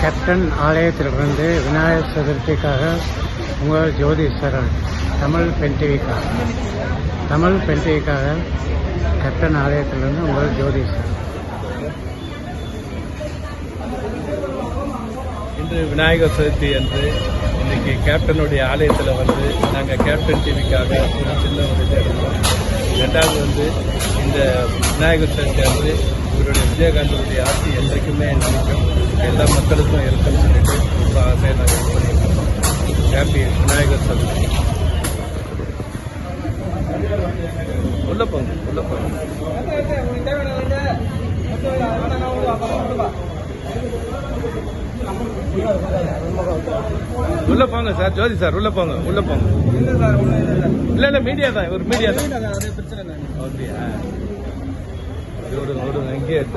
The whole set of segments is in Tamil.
கேப்டன் ஆலயத்திலிருந்து விநாயகர் சதுர்த்திக்காக உங்கள் ஜோதீஸ்வரன் தமிழ் பென்டிவிக்காக தமிழ் பென்டிவிக்காக கேப்டன் ஆலயத்திலிருந்து உங்கள் ஜோதீஸ்வரன் இன்று விநாயகர் சதுர்த்தி அன்று இன்னைக்கு கேப்டனுடைய ஆலயத்தில் வந்து நாங்கள் கேப்டன் டிவிக்காக ஒரு சின்ன ஒரு இது எடுத்தோம். ரெண்டாவது வந்து இந்த விநாயகர் சதுர்த்தி வந்து விஜயகாந்தனுடைய ஆட்சி என்றைக்குமே நினைக்கும் எல்லா மக்களுக்கும் இருக்குன்னு சொல்லிட்டு ரொம்ப ஆசையாக நாங்கள் இது பண்ணிட்டு இருக்கோம் ஹாப்பி விநாயகர் சதுர்த்தி. உள்ள போங்க உள்ள போங்க. உள்ள போங்க சார் ஜோதி சார் உள்ள போங்க உள்ள போங்க. இல்ல இல்ல மீடியா தான் ஒரு மீடியா தான். அப்படியா? ನೋಡು ನೋಡು ನಂಗೆ ಅಂತ.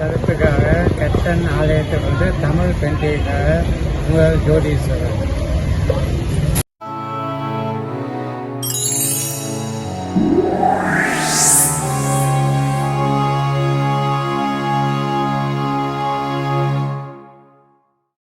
விநாயகர் கட்டன் ஆலயத்தை வந்து தமிழ் பெண்டிகைக்காக உங்கள் ஜோதீஸ்வரன் Thank